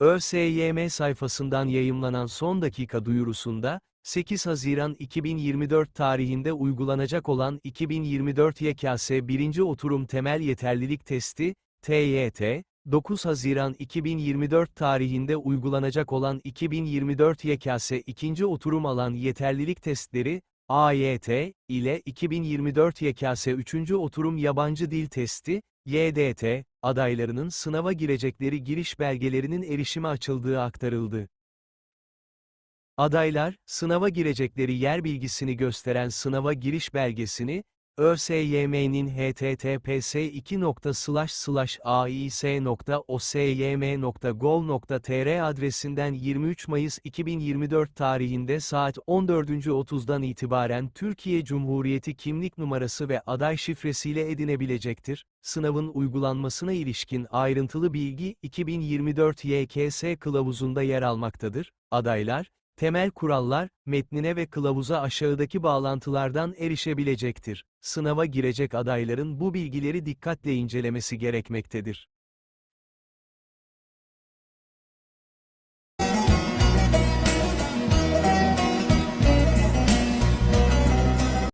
ÖSYM sayfasından yayımlanan son dakika duyurusunda, 8 Haziran 2024 tarihinde uygulanacak olan 2024 YKS 1. Oturum Temel Yeterlilik Testi, TYT, 9 Haziran 2024 tarihinde uygulanacak olan 2024 YKS 2. Oturum Alan Yeterlilik Testleri, AYT, ile 2024 YKS 3. Oturum Yabancı Dil Testi, YDT, adaylarının sınava girecekleri giriş belgelerinin erişime açıldığı aktarıldı. Adaylar, sınava girecekleri yer bilgisini gösteren sınava giriş belgesini, ÖSYM'nin https ais.osym.gov.tr adresinden 23 Mayıs 2024 tarihinde saat 14.30'dan itibaren Türkiye Cumhuriyeti kimlik numarası ve aday şifresiyle edinebilecektir. Sınavın uygulanmasına ilişkin ayrıntılı bilgi 2024 YKS kılavuzunda yer almaktadır. Adaylar, temel kurallar, metnine ve kılavuza aşağıdaki bağlantılardan erişebilecektir. Sınava girecek adayların bu bilgileri dikkatle incelemesi gerekmektedir.